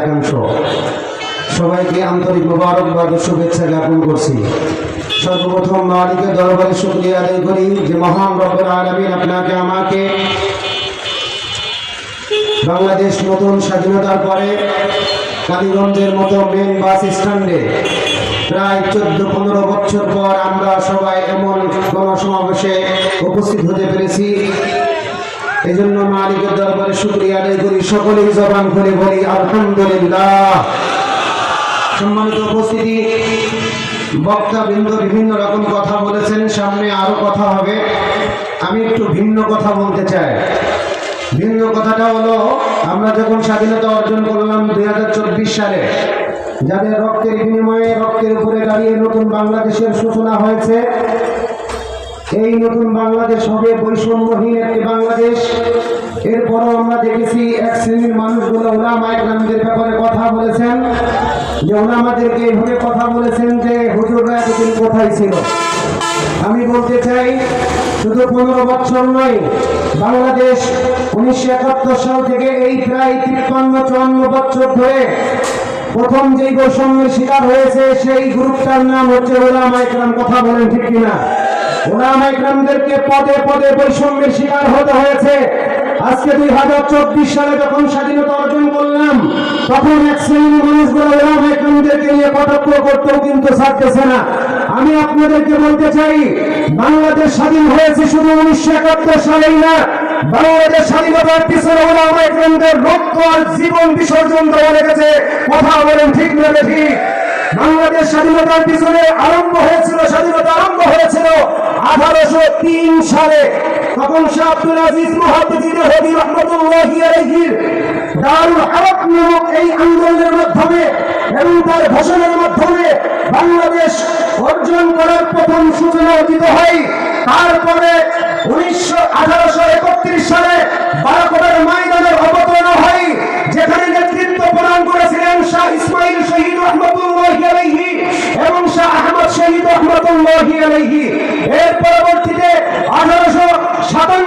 একাংশ। সবাইকে আন্তরিক মোবারকবাদ ও শুভেচ্ছা জ্ঞাপন করছি। সর্বপ্রথম মালিকের দরবারে শুক্রিয়া আদায় করি যে মহান আপনাকে, আমাকে বাংলাদেশ নতুন স্বাধীনতার পরে কালীগঞ্জের মতো মেন বাস স্ট্যান্ডে প্রায় চোদ্দ পনেরো বছর পর আমরা সবাই এমন গণসমাবেশে উপস্থিত হতে পেরেছি। এই জন্য মালিকের দরবারে শুক্রিয়া আদায় করি, সকলেই জবান করে বলি, আলহামদুলিল্লাহ। সম্মানিত উপস্থিতি, বক্তা বৃন্দ বিভিন্ন রকম কথা বলেছেন, সামনে আরও কথা হবে। আমি একটু ভিন্ন কথা বলতে চাই। ভিন্ন কথাটা হলো, আমরা যখন স্বাধীনতা অর্জন করলাম দুই হাজার চব্বিশ সালে, যাদের রক্তের বিনিময়ে রক্তের উপরে দাঁড়িয়ে নতুন বাংলাদেশের সূচনা হয়েছে এই নতুন বাংলাদেশ হবে বৈষম্যহীন একটি বাংলাদেশ। এরপরও আমরা দেখেছি এক শ্রেণির মানুষগুলো ওলামা ইকরামদের ব্যাপারে কথা বলেছেন। যে ওলামাদেরকে এইভাবে কথা বলেছেন যে, হুজুররা এতদিন কোথায় ছিল? আমি বলতে চাই, শুধু পনেরো বছর নয়, বাংলাদেশ উনিশশো একাত্তর সাল থেকে এই প্রায় তিপ্পান্ন, চুয়ান্ন বছর ধরে প্রথম যেই বৈষম্যের শিকার হয়েছে, সেই গ্রুপটার নাম হচ্ছে ওলামা ইকরাম। কথা বলেন ঠিক কিনা? পদে পদে বৈষম্যের শিকার হতে হয়েছে। আজকে দুই হাজার চব্বিশ সালে যখন স্বাধীনতা অর্জন করলাম, তখন এক শ্রেণির মানুষগুলো নিয়ে কটাক্ষ করতেও কিন্তু ছাড়তেছে না। আমি আপনাদেরকে বলতে চাই, বাংলাদেশ স্বাধীন হয়েছে শুধু উনিশশো একাত্তর সালেই না, বাংলাদেশ স্বাধীনতার পিছনে ওলামা রক্ত আর জীবন বিসর্জন দেওয়া লেগেছে। কথা বলেন ঠিক না ঠিক বাংলাদেশ স্বাধীনতার পিছনে আরম্ভ হয়েছিল, স্বাধীনতা আরম্ভ হয়েছিল আঠারোশো তিন সালে। তখন শাহ আব্দুল আজিজ মহাদিজির হবি রহমতুল্লাহ আলাইহির দারুল আরব নামক এই আন্দোলনের মাধ্যমে এবং তার ঘোষণার মাধ্যমে বাংলাদেশ অর্জন করার প্রথম সূচনা অর্জিত হয়। তারপরে উনিশশো আঠারোশো একত্রিশ সালে বারাকোটার ময়দানের এর পরবর্তীতে আঠারোশো সাতান্ন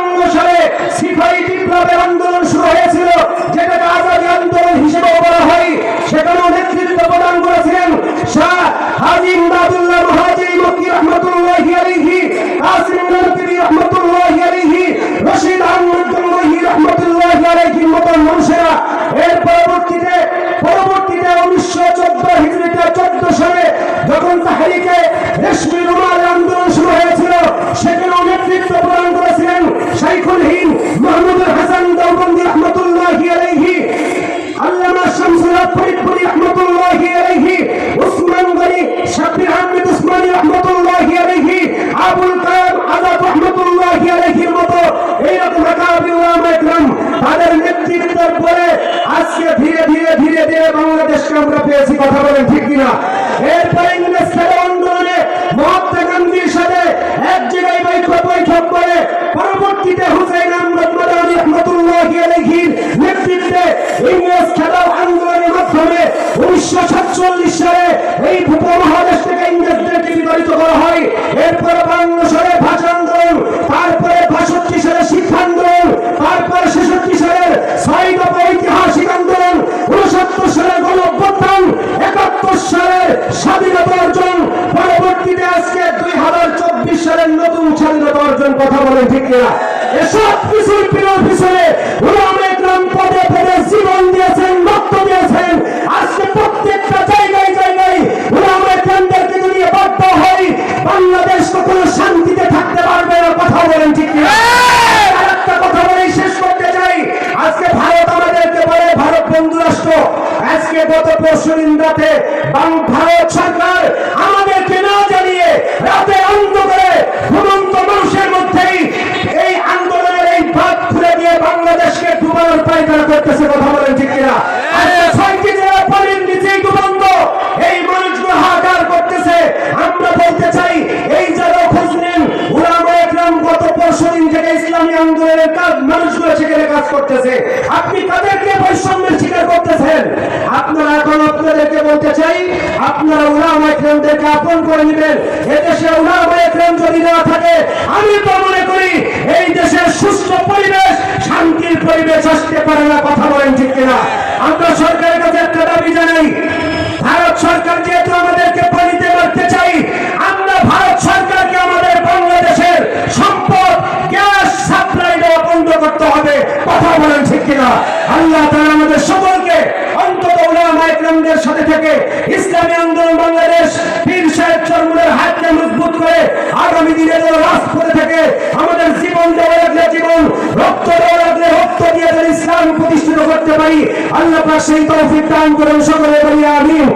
কথা বলেন ঠিক কিনা? এরপরে স্বাধীনতা অর্জন। পরবর্তীতে আজকে দুই হাজার চব্বিশ সালের নতুন স্বাধীনতা অর্জন কথা বলেন ঠিক না এসব কিছুর পিছনে পদে পদে আজকে গত পরশু দিন রাতে ভারত সরকার আমাদেরকে না জানিয়ে রাতে অন্ধকারে ঘুমন্ত মানুষের মধ্যেই এই আন্দোলনের এই ভাগ খুলে দিয়ে বাংলাদেশকে ডুবানোর পায়তারা করতেছে কথা বলেন ঠিক কিনা আজকে ছয়টি জেলা পানির নিচেই ডুবন্ত এই মানুষগুলো হাহাকার করতেছে আমরা বলতে চাই এই জায়গা খোঁজ নিন উলামা একরাম গত পরশু দিন থেকে ইসলামী আন্দোলনের কাজ মানুষগুলো সেখানে কাজ করতেছে। আপনি তাদেরকে বৈষম্যের শিকার করতেছেন। আপনারা এখন আপনাদেরকে বলতে চাই, আপনারা উলামা আপন করে নেবেন। এদেশে উলামা যদি না থাকে, আমি তো মনে করি এই দেশের সুস্থ পরিবেশ, শান্তির পরিবেশ আসতে পারে না, কথা বলেন ঠিক কিনা। সরকার যেহেতু আমাদেরকে পানিতে মারতে চাই আমরা ভারত সরকারকে আমাদের বাংলাদেশের সম্পদ গ্যাস সাপ্লাই দেওয়া বন্ধ করতে হবে কথা বলেন ঠিক কিনা? আল্লাহ তাআলা আমাদের সকলকে অন্তত ইকরামদের সাথে থেকে ইসলামী আন্দোলন বাংলাদেশ পীর সাহেব চরমুলের হাতকে মজবুত করে আগামী দিনে যেন রাজপথে থেকে আমাদের জীবন দেওয়া লাগলে জীবন, রক্ত দেওয়া লাগলে রক্ত দিয়ে যেন ইসলাম প্রতিষ্ঠিত করতে পারি। আল্লাহ পাক সেই দান করেন সকলে, বলি আমিন।